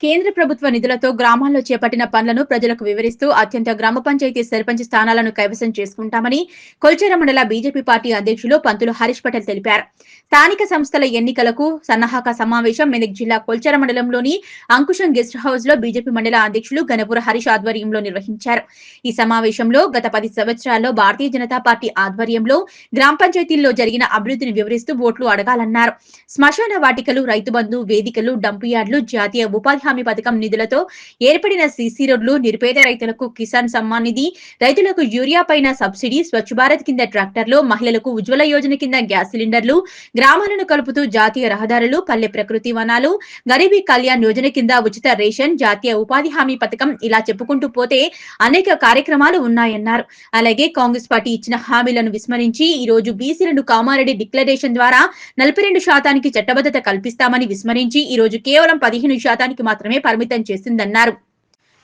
కేంద్ర ప్రభుత్వ నిధులతో గ్రామాల్లో చేపట్టిన పనులను ప్రజలకు వివరిస్తూ అత్యంత గ్రామ పంచాయతీ సర్పంచ్ స్థానాలను కైవసం చేసుకుంటామని కొల్చేర మండల బీజేపీ పార్టీ అధ్యక్షులు పంతులు హరీష్ పటేల్ తెలిపారు. స్థానిక సంస్థల ఎన్నికలకు సన్నాహక సమావేశం మెదక్ జిల్లా కొల్చేర మండలంలోని అంకుశం గెస్ట్ హౌస్లో బీజేపీ మండల అధ్యక్షులు గణపుర హరీష్ ఆధ్వర్యంలో నిర్వహించారు. ఈ సమావేశంలో గత పది సంవత్సరాల్లో భారతీయ జనతా పార్టీ ఆధ్వర్యంలో గ్రామ పంచాయతీల్లో జరిగిన అభివృద్ధిని వివరిస్తూ ఓట్లు అడగాలన్నారు. శ్మశాన వాటికలు రైతు బంధు వేదికలు డంపు యార్డులు జాతీయ ఉపాధి హామీ పథకం నిధులతో ఏర్పడిన సీసీ రోడ్లు నిరుపేద రైతులకు కిసాన్ సమ్మాన్ నిధి రైతులకు యూరియా పైన సబ్సిడీ స్వచ్ఛ భారత్ కింద ట్రాక్టర్లు మహిళలకు ఉజ్వల యోజన కింద గ్యాస్ సిలిండర్లు గ్రామాలను కలుపుతూ జాతీయ రహదారులు పల్లె ప్రకృతి వనాలు గరీబీ కళ్యాణ్ యోజన కింద ఉచిత రేషన్ జాతీయ ఉపాధి హామీ పథకం ఇలా చెప్పుకుంటూ పోతే అనేక కార్యక్రమాలు ఉన్నాయన్నారు. అలాగే కాంగ్రెస్ పార్టీ ఇచ్చిన హామీలను విస్మరించి ఈ రోజు బీసీలను కామారెడ్డి డిక్లరేషన్ ద్వారా నలభై రెండు శాతానికి చట్టబద్ధత కల్పిస్తామని విస్మరించి ఈ రోజు కేవలం పదిహేను శాతానికి మాత్రం మాత్రమే పరిమితం చేసిందన్నారు.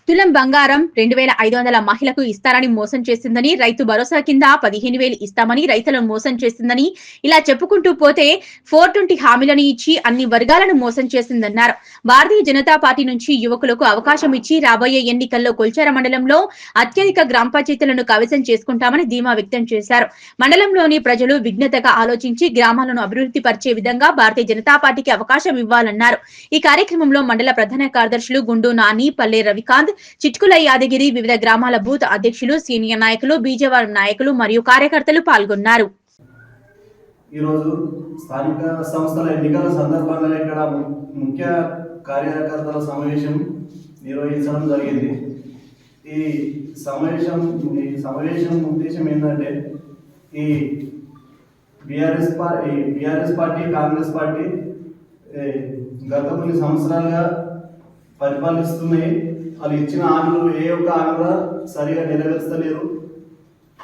తులం బంగారం రెండు వేల ఐదు వందల మహిళకు ఇస్తారని మోసం చేసిందని రైతు భరోసా కింద పదిహేను వేలు ఇస్తామని రైతులను మోసం చేసిందని ఇలా చెప్పుకుంటూ పోతే ఫోర్ ట్వంటీ హామీలను ఇచ్చి అన్ని వర్గాలను మోసం చేసిందన్నారు. భారతీయ జనతా పార్టీ నుంచి యువకులకు అవకాశం ఇచ్చి రాబోయే ఎన్నికల్లో కొల్చార మండలంలో అత్యధిక గ్రామ పంచాయతీలను కవసం చేసుకుంటామని ధీమా వ్యక్తం చేశారు. మండలంలోని ప్రజలు విఘ్నతగా ఆలోచించి గ్రామాలను అభివృద్ధి పరిచే విధంగా భారతీయ జనతా పార్టీకి అవకాశం ఇవ్వాలన్నారు. ఈ కార్యక్రమంలో మండల ప్రధాన కార్యదర్శులు గుండు నాని పల్లె రవికాంత్ చిట్కుల యాదగిరి వివిధ గ్రామాల బూత్ అధ్యక్షులు సీనియర్ నాయకులు బీజేవరం నాయకులు మరియు కార్యకర్తలు పాల్గొన్నారు. ఈరోజు స్థానిక సంస్థల ఎన్నికల సందర్భంగా ఇక్కడ ముఖ్య కార్యకర్తల సమావేశం నిర్వహించడం జరిగింది. ఈ సమావేశం ఈ సమావేశం ఉద్దేశం ఏంటంటే ఈ BRS party BRS party Congress party గత కొన్ని సంవత్సరాలుగా పరిపాలిస్తున్నాయి. వాళ్ళు ఇచ్చిన హామీలు ఏ ఒక్క హామీ కూడా సరిగా నెరవేర్చలేరు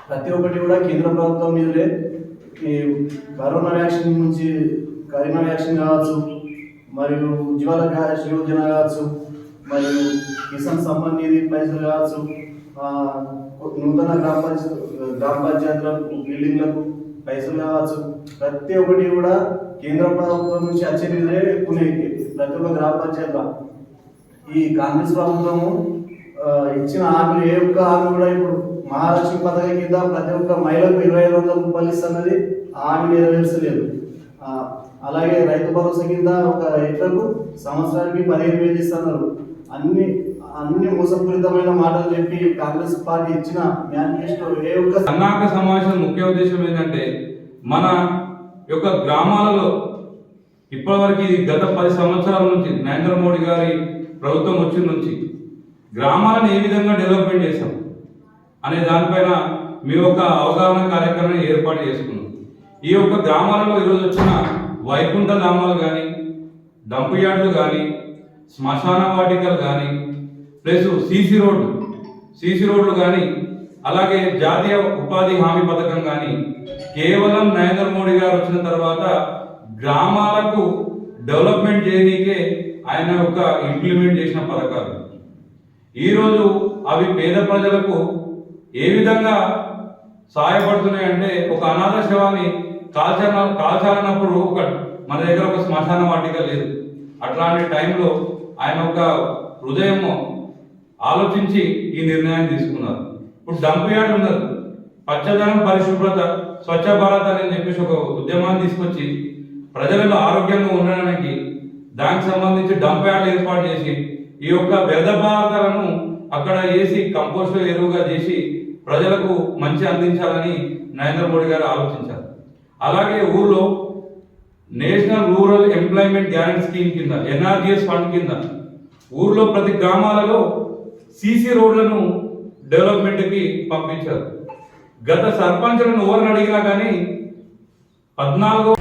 ప్రతి ఒక్కటి కూడా కేంద్ర ప్రభుత్వం మీదలే ఈ కరోనా వ్యాక్సిన్ నుంచి కరోనా వ్యాక్సిన్ కావచ్చు మరియు ఉజ్వల యోజన కావచ్చు మరియు కిసాన్ సమ్మాన్ నిధి పైసలు కావచ్చు నూతన గ్రామ పంచాయత్ గ్రామ పంచాయతీలకు బిల్డింగ్లకు పైసలు కావచ్చు. ప్రతి ఒక్కటి కూడా కేంద్ర ప్రభుత్వం నుంచి వచ్చే నిధులే ఎక్కువ ప్రతి ఒక్క గ్రామ పంచాయతీలో. ఈ కాంగ్రెస్ ప్రభుత్వము ఇచ్చిన హామీలు ఏ ఒక్క హామీ కూడా ఇప్పుడు మహాలక్ష్మి పథకం కింద ప్రతి ఒక్క మహిళకు ఇరవై ఐదు వందల రూపాయలు ఇస్తున్నది హామీ నెరవేర్చలేదు. అలాగే రైతు భరోసా కింద ఒక రైతులకు సంవత్సరానికి పదిహేను వేలు ఇస్తున్నారు. అన్ని అన్ని మోసపూరితమైన మాటలు చెప్పి కాంగ్రెస్ పార్టీ ఇచ్చిన మేనిఫెస్టో ఏ ఒక్క సన్నాహక సమావేశం ముఖ్య ఉద్దేశం ఏంటంటే మన యొక్క గ్రామాలలో ఇప్పటివరకు ఇది గత పది సంవత్సరాల నుంచి నరేంద్ర మోడీ గారి ప్రభుత్వం వచ్చిన నుంచి గ్రామాలను ఏ విధంగా డెవలప్మెంట్ చేశాం అనే దానిపైన మీ యొక్క అవగాహన కార్యక్రమం ఏర్పాటు చేసుకున్నాం. ఈ యొక్క గ్రామాలలో ఈరోజు వచ్చిన వైకుంఠ ధామాలు కానీ డంపు యార్డులు కానీ శ్మశాన వాటికలు కానీ ప్లస్ సీసీ రోడ్లు సీసీ రోడ్లు కానీ అలాగే జాతీయ ఉపాధి హామీ పథకం కానీ కేవలం నరేంద్ర మోడీ గారు వచ్చిన తర్వాత గ్రామాలకు డెవలప్మెంట్ చేయనీకే ఆయన యొక్క ఇంప్లిమెంట్ చేసిన పథకాలు. ఈరోజు అవి పేద ప్రజలకు ఏ విధంగా సహాయపడుతున్నాయంటే ఒక అనాథ శవాన్ని కాల్చన కాల్చాలన్నప్పుడు ఒక మన దగ్గర ఒక శ్మశాన వాటిక లేదు. అట్లాంటి టైంలో ఆయన ఒక హృదయం ఆలోచించి ఈ నిర్ణయాన్ని తీసుకున్నారు. ఇప్పుడు డంప్ యార్డ్ ఉన్నారు పచ్చదనం పరిశుభ్రత స్వచ్ఛ భారత్ అని చెప్పేసి ఒక ఉద్యమాన్ని తీసుకొచ్చి ప్రజలలో ఆరోగ్యంగా ఉండడానికి దానికి సంబంధించి డంప్ యార్డ్ ఏర్పాటు చేసి ఈ యొక్క వ్యర్థ పదార్థాలను అక్కడ వేసి కంపోస్ట్ ఎరువుగా చేసి ప్రజలకు మంచి అందించాలని నరేంద్ర మోడీ గారు ఆలోచించారు. అలాగే ఊర్లో national rural employment guarantee scheme కింద ఎన్ఆర్జిఎస్ ఫండ్ కింద ఊర్లో ప్రతి గ్రామాలలో సీసీ రోడ్లను డెవలప్మెంట్కి పంపించారు. గత సర్పంచులను ఎవరిని అడిగినా కానీ పద్నాలుగో